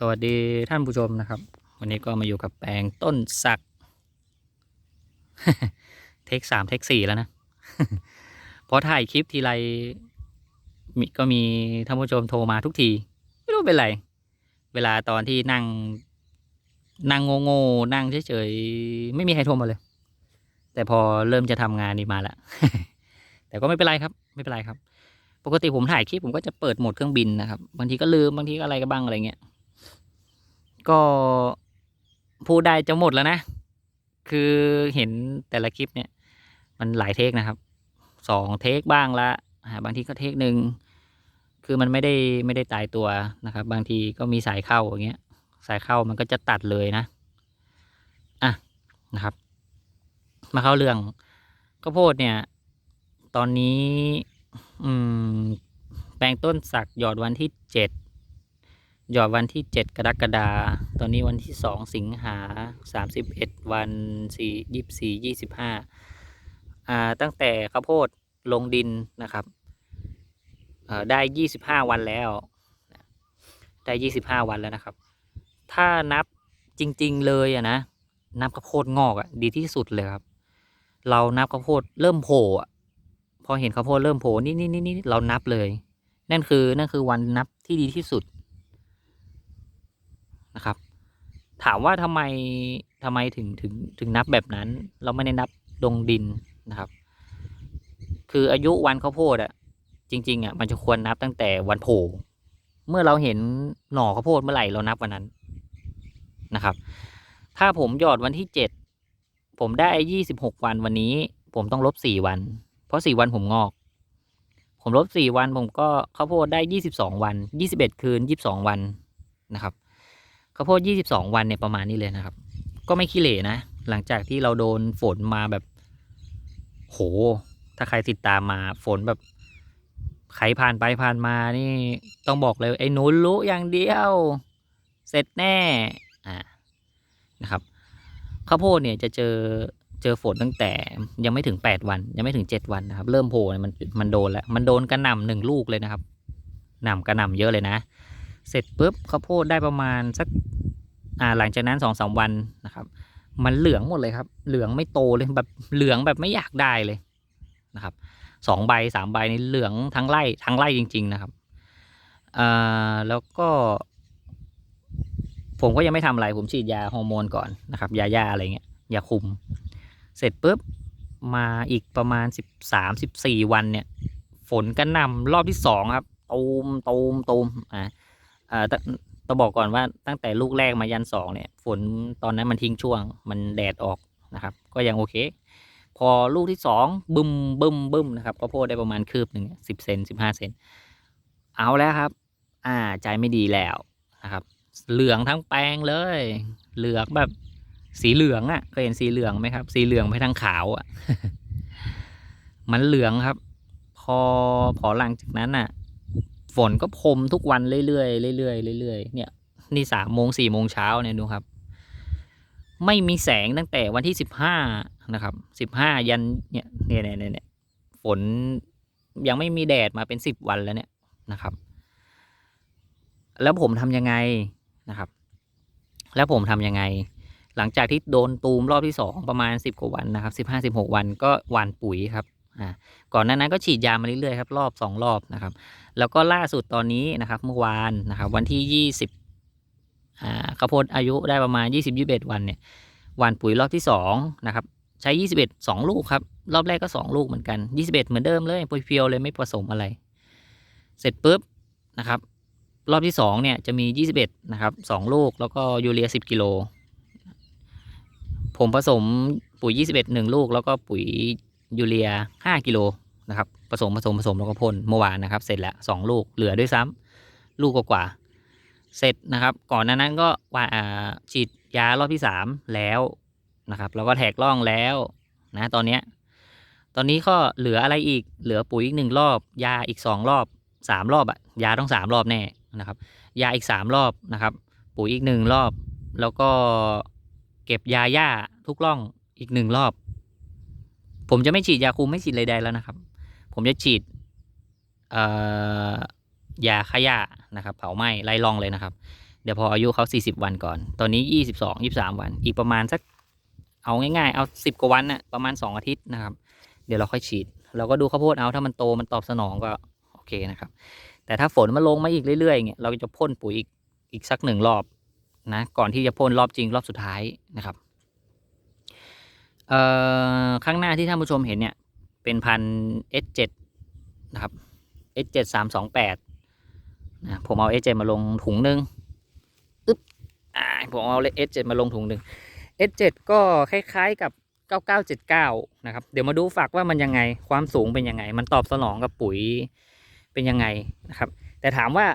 สวัสดีท่านผู้ชมนะครับ วันนี้ก็มาอยู่กับแปลงต้นสัก เทคสามเทคสี่แล้วนะ พอถ่ายคลิปทีไรมีก็มีท่านผู้ชมโทรมาทุกที ไม่รู้เป็นไร เวลาตอนที่นั่ง นั่งโง่ๆนั่งเฉยๆ ไม่มีใครโทรมาเลย แต่พอเริ่มจะทำงานนี่มาละแต่ก็ไม่เป็นไรครับ ไม่เป็นไรครับ ปกติผมถ่ายคลิปผมก็จะเปิดโหมดเครื่องบินนะครับ บางทีก็ลืมบางทีก็อะไรก็บ้างอะไรเงี้ย ก็พูดได้จะหมดแล้วนะ คือเห็นแต่ละคลิปเนี่ย มันหลายเทคนะครับสองเทคบ้างละบางทีก็เทคหนึ่งคือมันไม่ได้ไม่ได้ตายตัวนะครับ บางทีก็มีสายเข้าอย่างเงี้ย สายเข้ามันก็จะตัดเลยนะอะนะครับ มาเข้าเรื่องข้าวโพดเนี่ย ตอนนี้ อืม แปลงต้นสักหยอดวันที่เจ็ด หยอดวันที่เจ็ดกรกฎาตอนนี้วันที่สองสิงหาสามสิบเอ็ดวันสี่ยี่สี่ยี่สิบห้าอ่าตั้งแต่ข้าวโพดลงดินนะครับได้ยี่สิบห้าวันแล้ว ได้ยี่สิบห้าวันแล้วนะครับ ถ้านับจริง ๆ เลยอะนะนับข้าวโพดงอกอะดีที่สุดเลยครับ เรานับข้าวโพดเริ่มโผล่อะพอเห็นข้าวโพดเริ่มโผล่นี่นี่นี่เรานับเลย นั่นคือนั่นคือวันนับที่ดีที่สุด นะครับ ถามว่าทำไมทำไมถึงถึงถึงนับแบบนั้น เราไม่ได้นับลงดินนะครับ คืออายุวันข้าวโพดอะจริงๆอะมันจะควรนับตั้งแต่วันโผล่เมื่อเราเห็นหน่อข้าวโพดเมื่อไหร่เรานับวันนั้นนะครับ ถ้าผมหยอดวันที่เจ็ดผมได้ยี่สิบหกวันวันนี้ ผมต้องลบสี่วัน เพราะสี่วันผมงอก ผมลบสี่วันผมก็ข้าวโพดได้ยี่สิบสองวันยี่สิบเอ็ดคืนยี่สิบสองวันนะครับ ข้าวโพดยี่สิบสองวันเนี่ยประมาณนี้เลยนะครับ ก็ไม่ขี้เหร่นะ หลังจากที่เราโดนฝนมาแบบ โห ถ้าใครติดตามมาฝนแบบใครผ่านไปผ่านมานี่ต้องบอกเลยไอ้หนูรู้อย่างเดียว เสร็จแน่อ่านะครับข้าวโพดเนี่ยจะเจอเจอฝนตั้งแต่ยังไม่ถึงแปดวัน ยังไม่ถึงเจ็ดวันนะครับ เริ่มโผล่มันมันโดนแล้ว มันโดนกระหน่ำหนึ่งลูกเลยนะครับหน่ำกระหน่ำเยอะเลยนะ เสร็จปุ๊บข้าวโพดได้ประมาณสักอ่าหลังจากนั้นสองสามวันนะครับ มันเหลืองหมดเลยครับ เหลืองไม่โตเลยแบบเหลืองแบบไม่อยากได้เลยนะครับสองใบสามใบนี่เหลืองทั้งไร่ทั้งไร่จริง ๆ นะครับอ่าแล้วก็ผมก็ยังไม่ทำอะไร ผมฉีดยาฮอร์โมนก่อนนะครับ ยาย่าอะไรเงี้ย ยาคุม เสร็จปุ๊บ มาอีกประมาณสิบสามสิบสี่วันเนี่ย ฝนกระหน่ำรอบที่สองครับตูมตูมตูมอ่า อ่าตต้องบอกก่อนว่าตั้งแต่ลูกแรกมายันสองเนี่ย ฝนตอนนั้นมันทิ้งช่วง มันแดดออกนะครับ ก็ยังโอเค พอลูกที่สองบึมบึมบึมนะครับข้าวโพดได้ประมาณคืบหนึ่งสิบเซนสิบห้าเซนเอาแล้วครับ อ่าใจไม่ดีแล้วนะครับ เหลืองทั้งแปลงเลย เหลืองแบบสีเหลืองอะ่ะเคยเห็นสีเหลืองไหมครับ สีเหลืองไปทางขาวอะ่ะมันเหลืองครับ พอพอหลังจากนั้นอะ ฝนก็พรมทุกวันเรื่อยๆเรื่อยๆเรื่อยๆเนี่ยนี่สามโมงสี่โมงเช้าเนี่ยดูครับ ไม่มีแสงตั้งแต่วันที่สิบห้านะครับสิบห้ายันเนี่ยเนี่ยเนี่ยเนี่ยฝนยังไม่มีแดดมาเป็นสิบวันแล้วเนี่ยนะครับ แล้วผมทำยังไงนะครับ แล้วผมทำยังไง หลังจากที่โดนตูมรอบที่สองประมาณสิบกว่าวันนะครับสิบห้าสิบหกวันก็หว่านปุ๋ยครับ อ่าก่อนหน้านั้นก็ฉีดยามาเรื่อยๆครับรอบสองรอบนะครับ แล้วก็ล่าสุดตอนนี้นะครับเมื่อวานนะครับ วันที่ยี่สิบอ่าข้าวโพดอายุได้ประมาณยี่สิบยี่สิบเอ็ดวันเนี่ยหว่านปุ๋ยรอบที่สองนะครับใช้ยี่สิบเอ็ดสองลูกครับ รอบแรกก็สองลูกเหมือนกันยี่สิบเอ็ดเหมือนเดิมเลยเพียวๆเลยไม่ผสมอะไร เสร็จปุ๊บนะครับ รอบที่สองเนี่ยจะมี 21 นะครับสองลูกแล้วก็ยูเรีย 10 กิโล ผมผสมปุ๋ย 21หนึ่งลูก แล้วก็ปุ๋ย ยูเรีย 5 กิโลนะครับผสมผสมผสมแล้วก็พ่นเมื่อวานนะครับ เสร็จแล้วสองลูกเหลือด้วยซ้ำลูกกว่าเสร็จนะครับ ก่อนหน้านั้นก็ว่าฉีดยารอบที่ 3 แล้วนะครับ แล้วก็แทกล่องแล้วนะตอนเนี้ยตอนนี้ก็เหลืออะไรอีกเหลือปุ๋ยอีกหนึ่งรอบ ยาอีกสองรอบสามรอบอะยาต้องสามรอบแน่นะครับ ยาอีกสามรอบนะครับ ปุ๋ยอีกหนึ่งรอบ แล้วก็เก็บยาหญ้าทุกร่องอีกหนึ่งรอบ ผมจะไม่ฉีดยาคุมไม่ฉีดเลยใดแล้วนะครับ ผมจะฉีดยาฆ่าหญ้านะครับ เผาไหม้ไล่รองเลยนะครับ เดี๋ยวพออายุเขา 40 วันก่อน ตอนนี้ 22 23 วัน อีกประมาณสักเอาง่ายๆ เอา 10 กว่าวันน่ะประมาณ 2 อาทิตย์นะครับ เดี๋ยวเราค่อยฉีด เราก็ดูข้าวโพดเอาถ้ามันโตมันตอบสนองก็โอเคนะครับ แต่ถ้าฝนมันลงมาอีกเรื่อยๆเงี้ยเราจะพ่นปุ๋ยอีกอีกสักหนึ่งรอบนะก่อนที่จะพ่นรอบจริงรอบสุดท้ายนะครับ เอ่อข้างหน้าที่ท่านผู้ชมเห็นเนี่ย เป็นพัน S7 นะครับ S7 328นะผมเอา S7 มาลงถุงหนึ่งอึ๊บอ่าผมเอา S7 มาลงถุงหนึ่ง S7 ก็คล้ายๆกับ 9979 นะครับ เดี๋ยวมาดูฝักว่ามันยังไง ความสูงเป็นยังไง มันตอบสนองกับปุ๋ยเป็นยังไงนะครับ แต่ถามว่า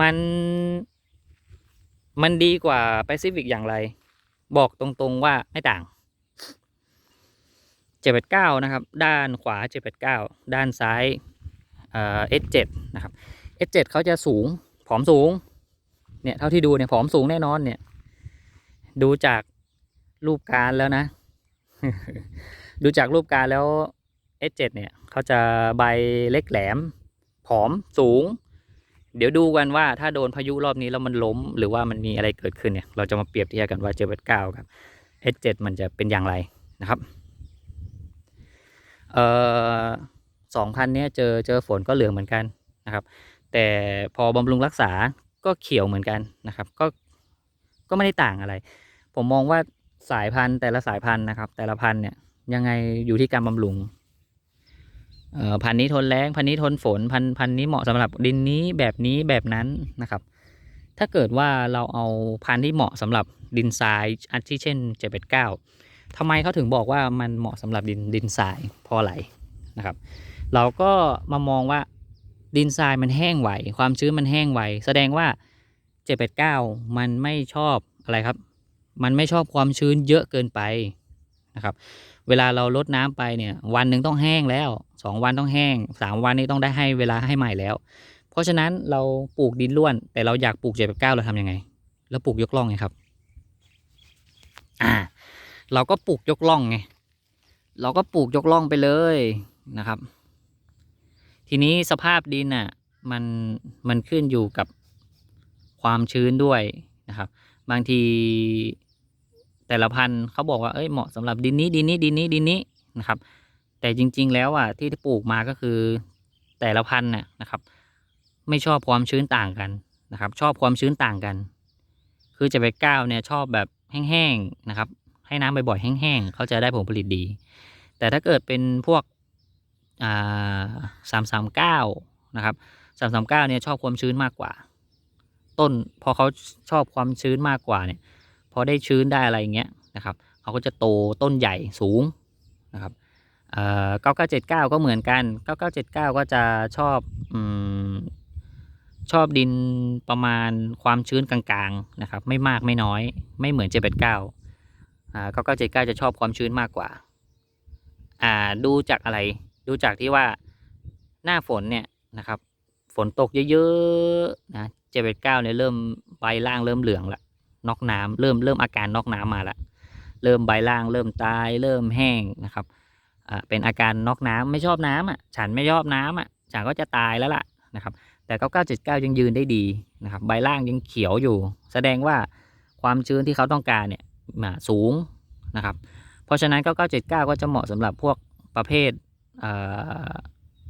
มัน มันดีกว่า Pacific อย่างไร บอกตรงๆว่าไม่ต่าง 789 นะครับ ด้านขวา 789 ด้านซ้ายเอ่อ S7 นะครับ S7 เขาจะสูง ผอมสูง เนี่ย เท่าที่ดูเนี่ย ผอมสูงแน่นอนเนี่ย ดูจากรูปการแล้วนะ ดูจากรูปการแล้ว S7 เนี่ยเขาจะใบเล็กแหลม ผอมสูง เดี๋ยวดูกันว่าถ้าโดนพายุรอบนี้แล้วมันล้ม หรือว่ามันมีอะไรเกิดขึ้นเนี่ย เราจะมาเปรียบเทียบกันว่า789กับ S7 มันจะเป็นอย่างไรนะครับเอ่อสองพันเนี้ยเจอเจอฝนก็เหลืองเหมือนกันนะครับ แต่พอบำรุงรักษาก็เขียวเหมือนกันนะครับ ก็ก็ไม่ได้ต่างอะไร ผมมองว่าสายพันธุ์แต่ละสายพันธุ์นะครับ แต่ละพันธุ์เนี่ยยังไงอยู่ที่การบำรุง พันธุ์นี้ทนแรงพันธุ์นี้ทนฝนพันธุ์พันธุ์นี้เหมาะสำหรับดินนี้แบบนี้แบบนั้นนะครับ ถ้าเกิดว่าเราเอาพันธุ์ที่เหมาะสำหรับดินทรายอาทิเช่นเจ็ดแปดเก้าทำไมเขาถึงบอกว่ามันเหมาะสำหรับดินดินทรายพอะไรนะครับ เราก็มามองว่าดินทรายมันแห้งไหว ความชื้นมันแห้งไหว แสดงว่า789มันไม่ชอบอะไรครับ มันไม่ชอบความชื้นเยอะเกินไปนะครับ เวลาเราลดน้ำไปเนี่ย วันหนึ่งต้องแห้งแล้วสองวันต้องแห้งสามวันนี้ต้องได้ให้เวลาให้ใหม่แล้ว เพราะฉะนั้นเราปลูกดินร่วน แต่เราอยากปลูก789เก้าเราทำยังไงเราปลูกยกล่องไงครับ อ่า เราก็ปลูกยกล่องไงเราก็ปลูกยกล่องไปเลยนะครับ ทีนี้สภาพดินน่ะมันมันขึ้นอยู่กับความชื้นด้วยนะครับ บางที แต่ละพันธุ์เขาบอกว่าเอ้ยเหมาะสำหรับดินนี้ดินนี้ดินนี้ดินนี้นะครับ แต่จริง ๆ แล้วอะที่ปลูกมาก็คือแต่ละพันธุ์น่ะนะครับ ไม่ชอบความชื้นต่างกันนะครับ ชอบความชื้นต่างกัน คือจะไปก้าวเนี่ยชอบแบบแห้งๆนะครับ ให้น้ำบ่อยๆแห้งๆเขาจะได้ผลผลิตดี แต่ถ้าเกิดเป็นพวกสามสามเก้านะครับสามสามเก้าเนี่ยชอบความชื้นมากกว่า ต้นพอเขาชอบความชื้นมากกว่าเนี่ย พอได้ชื้นได้อะไรอย่างเงี้ยนะครับเขาก็จะโตต้นใหญ่สูงนะครับเอ่อเก้าเก้าเจ็ดเก้าก็เหมือนกันเก้าเก้าเจ็ดเก้าก็จะชอบอืมชอบดินประมาณความชื้นกลางๆนะครับ ไม่มากไม่น้อย ไม่เหมือนเจ็ดแปดเก้าอ่าเก้าเก้าเจ็ดเก้าจะชอบความชื้นมากกว่า อ่าดูจากอะไร ดูจากที่ว่าหน้าฝนเนี่ยนะครับ ฝนตกเยอะๆนะเจเวตเก้าเนี่ยเริ่มใบล่างเริ่มเหลืองละ นอกน้ำเริ่มเริ่มอาการนอกน้ำมาละเริ่มใบล่าง เริ่มตาย เริ่มแห้งนะครับอ่าเป็นอาการนอกน้ำไม่ชอบน้ำอะฉันไม่ชอบน้ำอะฉันก็จะตายแล้วล่ะนะครับ แต่เก้าเก้าเจ็ดเก้ายังยืนได้ดีนะครับใบล่างยังเขียวอยู่ แสดงว่าความชื้นที่เขาต้องการเนี่ยมาสูงนะครับ เพราะฉะนั้นเก้าเก้าเจ็ดเก้าก็จะเหมาะสำหรับพวกประเภท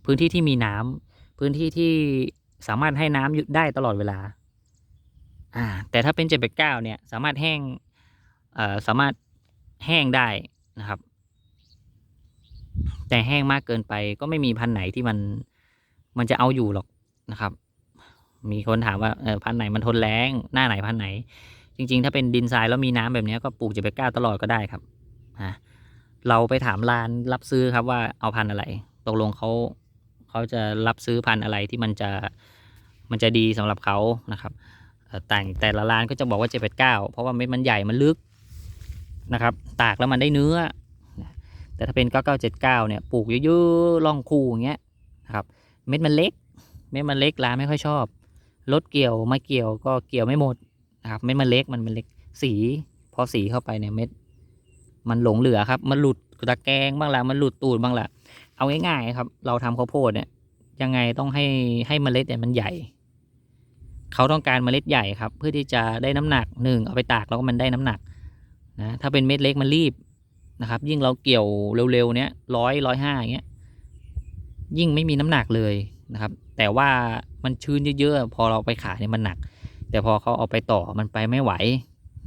พื้นที่ที่มีน้ำพื้นที่ที่สามารถให้น้ำอยู่ได้ตลอดเวลา อ่า แต่ถ้าเป็นเจ็ดแปดเก้าเนี่ย สามารถแห้งเอ่อสามารถแห้งได้นะครับ แต่แห้งมากเกินไปก็ไม่มีพันธุ์ไหนที่มันมันจะเอาอยู่หรอกนะครับ มีคนถามว่าเออพันธุ์ไหนมันทนแรงหน้าไหนพันธุ์ไหน จริง ๆ ถ้าเป็นดินทรายแล้วมีน้ำแบบนี้ก็ปลูกเจ็ดแปดเก้าตลอดก็ได้ครับอ่าเราไปถามร้านรับซื้อครับว่าเอาพันธุ์อะไร ตกลงเขาเขาจะรับซื้อพันธุ์อะไรที่มันจะมันจะดีสำหรับเขานะครับ แต่งแต่ละร้านก็จะบอกว่าเจ็ดเก้าเพราะว่าเม็ดมันใหญ่มันลึกนะครับ ตากแล้วมันได้เนื้อ แต่ถ้าเป็นเก้าเก้าเจ็ดเก้าเนี่ยปลูกเยอะๆล่องคูอย่างเงี้ยนะครับ เม็ดมันเล็ก เม็ดมันเล็กร้านไม่ค่อยชอบรถเกี่ยวไมาเกี่ยวก็เกี่ยวไม่หมดนะครับเม็ดมันเล็กมันมันเล็กสีพอสีเข้าไปเนี่ยเม็ด มันหลงเหลือครับ มันหลุดตะแกรงบ้างละมันหลุดตูดบ้างละเอาง่ายๆครับ เราทำข้าวโพดเนี่ยยังไงต้องให้ให้เมล็ดเนี่ยมันใหญ่ เขาต้องการเมล็ดใหญ่ครับ เพื่อที่จะได้น้ำหนักหนึ่งเอาไปตากแล้วก็มันได้น้ำหนักนะถ้าเป็นเม็ดเล็กมันรีบนะครับ ยิ่งเราเกี่ยวเร็วๆเนี้ยร้อยร้อยห้าอย่างเงี้ยยิ่งไม่มีน้ำหนักเลยนะครับ แต่ว่ามันชื้นเยอะๆพอเราไปขายเนี่ยมันหนัก แต่พอเขาเอาไปต่อมันไปไม่ไหว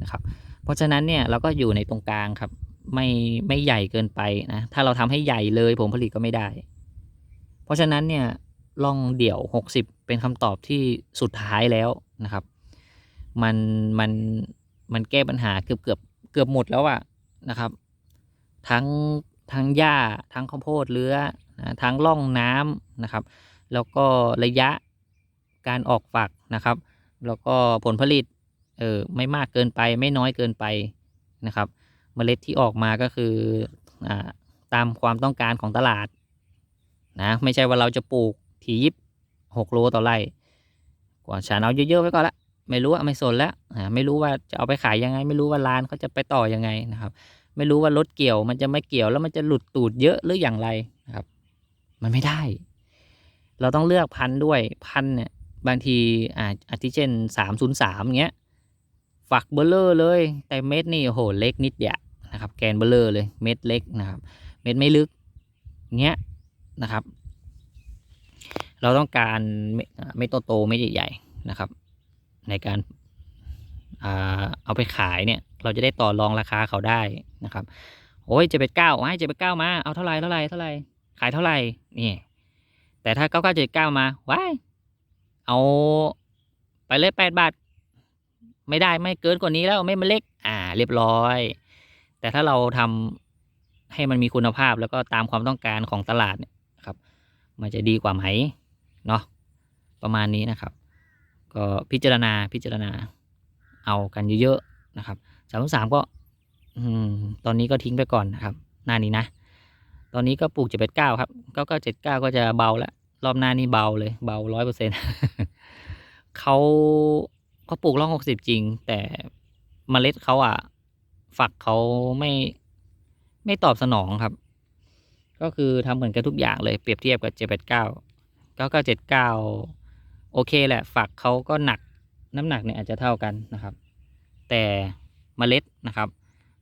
นะครับ เพราะฉะนั้นเนี่ยเราก็อยู่ในตรงกลางครับ ไม่ไม่ใหญ่เกินไปนะถ้าเราทำให้ใหญ่เลยผลผลิตก็ไม่ได้ เพราะฉะนั้นเนี่ย ล่องเดี่ยว 60 เป็นคำตอบที่สุดท้ายแล้วนะครับ มันมันมันแก้ปัญหาเกือบเกือบเกือบหมดแล้วอะนะครับ ทั้งทั้งหญ้าทั้งข้าวโพดเลื้อนะทั้งร่องน้ำนะครับ แล้วก็ระยะการออกฝักนะครับ แล้วก็ผลผลิตเออไม่มากเกินไปไม่น้อยเกินไปนะครับ เมล็ดที่ออกมาก็คืออ่าตามความต้องการของตลาดนะไม่ใช่ว่าเราจะปลูก ทียิบหกโลต่อไร่กว่าฉันเอาเยอะๆไว้ก่อนละไม่รู้ว่าไม่สนแล้วไม่รู้ว่าจะเอาไปขายยังไง ไม่รู้ว่าร้านเขาจะไปต่อยังไงนะครับ ไม่รู้ว่ารถเกี่ยวมันจะไม่เกี่ยวแล้วมันจะหลุดตูดเยอะหรืออย่างไรนะครับ มันไม่ได้ เราต้องเลือกพันธุ์ด้วยพันธุ์เนี่ยบางทีอ่าอาทิเช่นสามศูนย์สามเงี้ยฝักเบลเลอร์เลย แต่เม็ดนี่โอ้โหเล็กนิดเดียวนะครับ แกนเบลเลอร์เลยเม็ดเล็กนะครับ เม็ดไม่ลึกเงี้ยนะครับ เราต้องการเม็ดอ่าเม็ดโตๆเม็ดใหญ่ๆนะครับ ในการเอาไปขายเนี่ย เราจะได้ต่อรองราคาเขาได้นะครับโอ้ยเจ็ดเป็ดเก้าให้เจ็ดเป็ดเก้ามาเอาเท่าไหร่เท่าไหร่เท่าไหร่ขายเท่าไหร่นี่แต่ถ้าเก้าเก้าเจ็ดเก้ามาว้ายเอาไปเลยแปดบาท ไม่ได้ไม่เกินกว่านี้แล้วไม่มันเล็ก อ่า เรียบร้อย แต่ถ้าเราทำให้มันมีคุณภาพแล้วก็ตามความต้องการของตลาดเนี่ยครับ มันจะดีกว่าไหม เนาะประมาณนี้นะครับ ก็พิจารณาพิจารณาเอากันเยอะๆนะครับสามสามก็อตอนนี้ก็ทิ้งไปก่อนนะครับหน้านี้นะ ตอนนี้ก็ปลูกเจ็ดแปดเก้าครับเก้าเก้าเจ็ดเก้าก็จะเบาแล้วรอบหน้านี่เบาเลยเบาร้อยเปอร์เซ็นเขาเขาปลูกร่องหกสิบจริง แต่เมล็ดเขาอะ ฝักเขาไม่ไม่ตอบสนองครับ ก็คือทำเหมือนกันทุกอย่างเลยเปรียบเทียบกับเจ็ดแปดเก้า เก้าเก้าเจ็ดเก้าโอเคแหละฝักเขาก็หนักน้ำหนักเนี่ยอาจจะเท่ากันนะครับ แต่เมล็ดนะครับ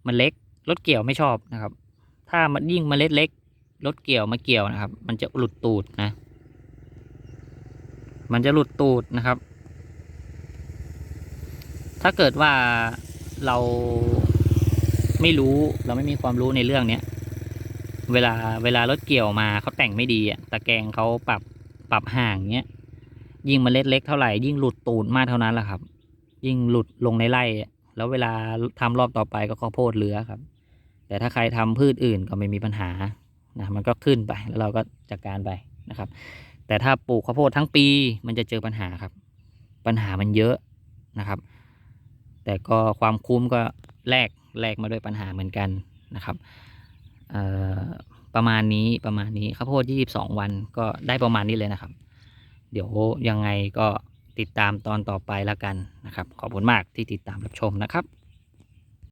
มันเล็กรถเกี่ยวไม่ชอบนะครับ ถ้ามันยิ่งเมล็ดเล็กรถเกี่ยวมาเกี่ยวนะครับ มันจะหลุดตูดนะ มันจะหลุดตูดนะครับ ถ้าเกิดว่าเราไม่รู้เราไม่มีความรู้ในเรื่องเนี้ยเวลาเวลารถเกี่ยวมาเขาแต่งไม่ดีอะตะแกรงเขาปรับ ปรับห่างเงี้ยยิ่งเมล็ดเล็กเท่าไหร่ยิ่งหลุดตูดมากเท่านั้นแหละครับ ยิ่งหลุดลงในไร่แล้วเวลาทำรอบต่อไปก็ข้าวโพดเหลือครับ แต่ถ้าใครทำพืชอื่นก็ไม่มีปัญหานะมันก็ขึ้นไปแล้วเราก็จัดการไปนะครับ แต่ถ้าปลูกข้าวโพดทั้งปีมันจะเจอปัญหาครับ ปัญหามันเยอะนะครับ แต่ก็ความคุ้มก็แลกแลกมาด้วยปัญหาเหมือนกันนะครับเอ่อ ประมาณนี้ประมาณนี้ข้าวโพด 22 วันก็ได้ประมาณนี้เลยนะครับ เดี๋ยวยังไงก็ติดตามตอนต่อไปแล้วกันนะครับ ขอบคุณมากที่ติดตามรับชมนะครับ